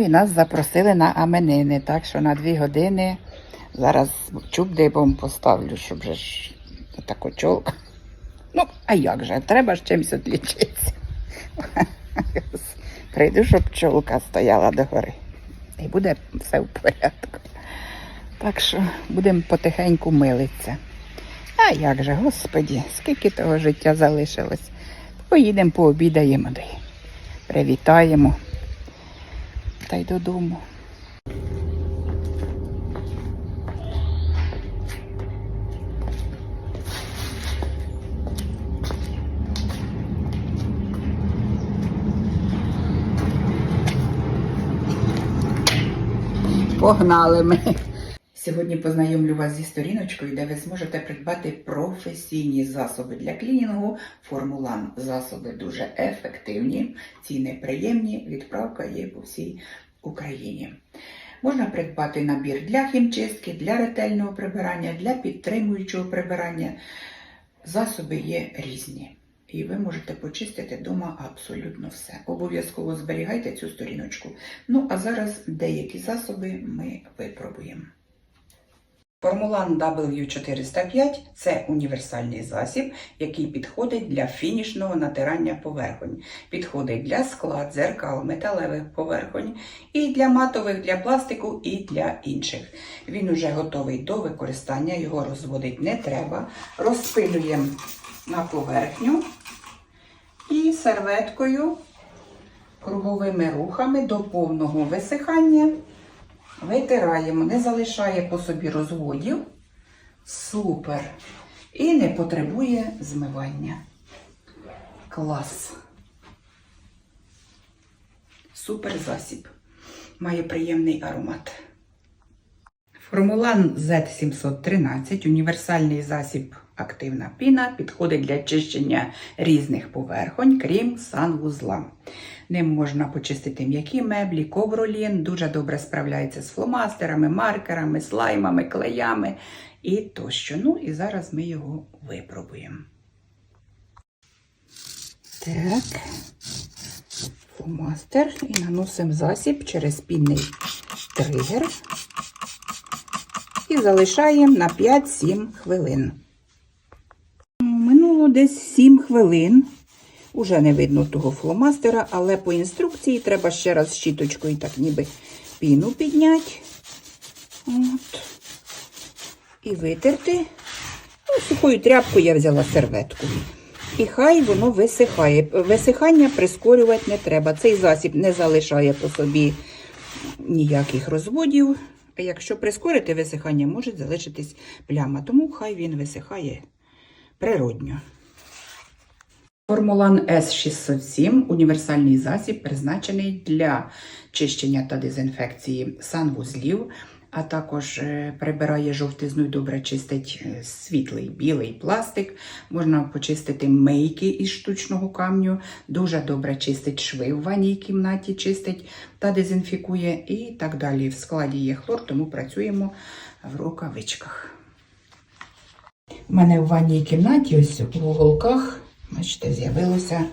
І нас запросили на аменини, так що на дві години зараз чуб дибом поставлю, щоб же ж так очолка. Ну, а як же? Треба ж чимось відлічитися. Прийду, щоб пчолка стояла догори. І буде все в порядку. Так що будемо потихеньку милитися. А як же, господі, скільки того життя залишилось. Поїдемо, пообідаємо, привітаємо та й додому. Погнали ми. Сьогодні познайомлю вас зі сторіночкою, де ви зможете придбати професійні засоби для клінінгу. Формулан засоби дуже ефективні, ціни приємні, відправка є по всій Україні. Можна придбати набір для хімчистки, для ретельного прибирання, для підтримуючого прибирання. Засоби є різні. І ви можете почистити вдома абсолютно все. Обов'язково зберігайте цю сторіночку. Ну, а зараз деякі засоби ми випробуємо. Формулан W405 це універсальний засіб, який підходить для фінішного натирання поверхонь. Підходить для скла, дзеркал, металевих поверхонь, і для матових, для пластику, і для інших. Він уже готовий до використання, його розводити не треба. Розпилюємо на поверхню і серветкою круговими рухами до повного висихання витираємо, не залишає по собі розводів. Супер. І не потребує змивання. Клас. Супер засіб. Має приємний аромат. Формулан Z713 універсальний засіб активна піна підходить для чищення різних поверхонь, крім санвузла. Ним можна почистити м'які меблі, ковролін, дуже добре справляється з фломастерами, маркерами, слаймами, клеями і тощо. Ну і зараз ми його випробуємо. Так, фломастер і наносимо засіб через пінний тригер і залишаємо на 5-7 хвилин. Минуло десь 7 хвилин. Уже не видно того фломастера, але по інструкції треба ще раз щіточкою так ніби піну підняти. От. І витерти. Ну, сухою тряпкою я взяла серветку. І хай воно висихає. Висихання прискорювати не треба. Цей засіб не залишає по собі ніяких розводів. Якщо прискорити висихання, може залишитись пляма. Тому хай він висихає природньо. Формулан С607 універсальний засіб, призначений для чищення та дезінфекції санвузлів, а також е, прибирає жовтизну і добре чистить е, світлий білий пластик. Можна почистити мийки із штучного камню, дуже добре чистить шви в ванній кімнаті, чистить та дезінфікує і так далі. В складі є хлор, тому працюємо в рукавичках. У мене в ванній кімнаті, ось в уголках, бачите, з'явилося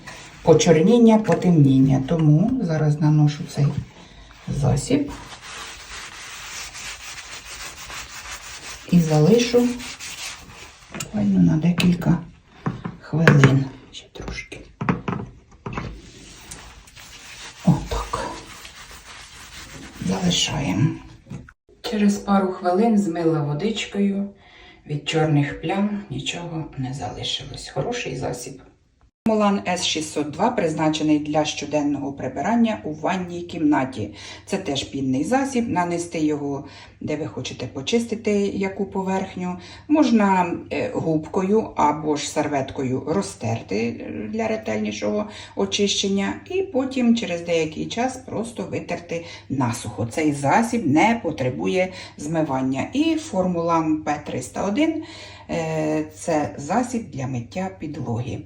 почорніння, потемніння. Тому зараз наношу цей засіб і залишу буквально на декілька хвилин. Ще трошки. Отак. Залишаємо. Через пару хвилин змила водичкою. Від чорних плям нічого не залишилось. Хороший засіб. Мулан С602 призначений для щоденного прибирання у ванній кімнаті. Це теж пінний засіб. Нанести його, де ви хочете почистити яку поверхню. Можна е, губкою або ж серветкою розтерти для ретельнішого очищення, і потім через деякий час просто витерти насухо. Цей засіб не потребує змивання. І формулан П301 е, це засіб для миття підлоги.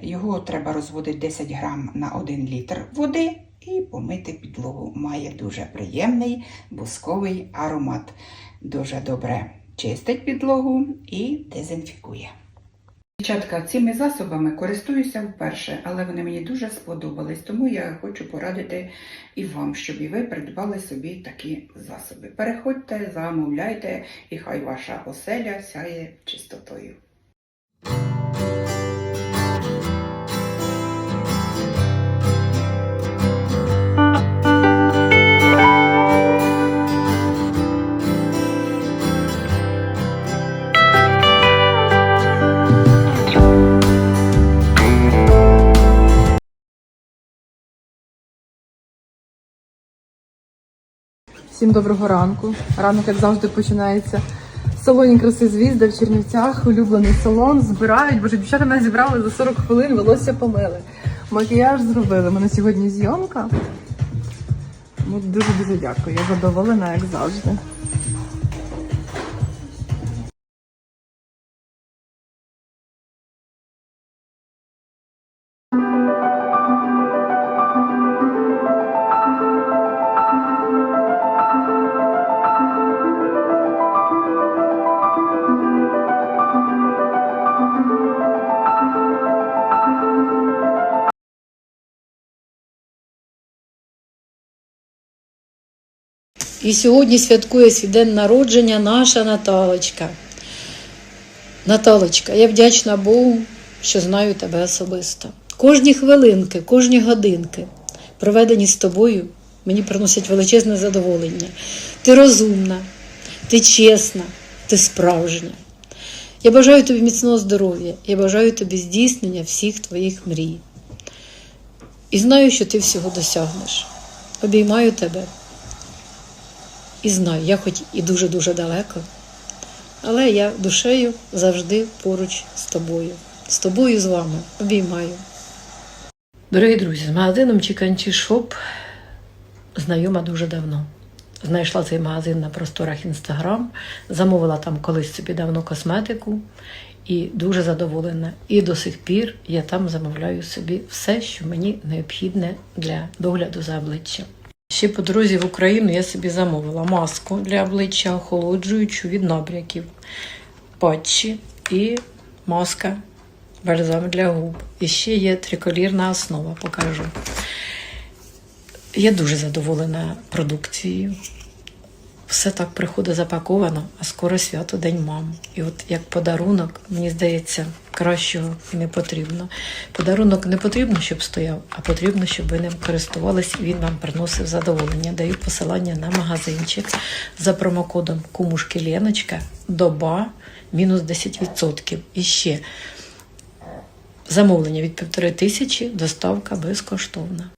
Його треба розводити 10 грам на 1 літр води і помити підлогу. Має дуже приємний бусковий аромат. Дуже добре чистить підлогу і дезінфікує. Дівчатка, цими засобами користуюся вперше, але вони мені дуже сподобались, тому я хочу порадити і вам, щоб і ви придбали собі такі засоби. Переходьте, замовляйте, і хай ваша оселя сяє чистотою. Всім доброго ранку. Ранок, як завжди, починається в салоні краси звізда в Чернівцях. Улюблений салон. Збирають, боже, дівчата нас зібрали за 40 хвилин, волосся помили. Макіяж зробили. У мене сьогодні зйомка. Ну, дуже дуже дякую. Я задоволена, як завжди. І сьогодні святкує свій день народження наша Наталочка. Наталочка, я вдячна Богу, що знаю тебе особисто. Кожні хвилинки, кожні годинки, проведені з тобою, мені приносять величезне задоволення. Ти розумна, ти чесна, ти справжня. Я бажаю тобі міцного здоров'я, я бажаю тобі здійснення всіх твоїх мрій. І знаю, що ти всього досягнеш. Обіймаю тебе. І знаю, я хоч і дуже-дуже далеко, але я душею завжди поруч з тобою. З тобою з вами обіймаю. Дорогі друзі, з магазином Чіканчі Шоп знайома дуже давно. Знайшла цей магазин на просторах Інстаграм, замовила там колись собі давно косметику і дуже задоволена. І до сих пір я там замовляю собі все, що мені необхідне для догляду за обличчям. Ще по дорозі в Україну я собі замовила маску для обличчя охолоджуючу від набряків, патчі і маска бальзам для губ. І ще є триколірна основа, покажу. Я дуже задоволена продукцією. Все так приходить запаковано, а скоро свято День мам. І от як подарунок, мені здається, кращого не потрібно. Подарунок не потрібно, щоб стояв, а потрібно, щоб ви ним користувались він вам приносив задоволення. Даю посилання на магазинчик за промокодом Кумушки Леночка, доба мінус 10%. І ще замовлення від півтори тисячі, доставка безкоштовна.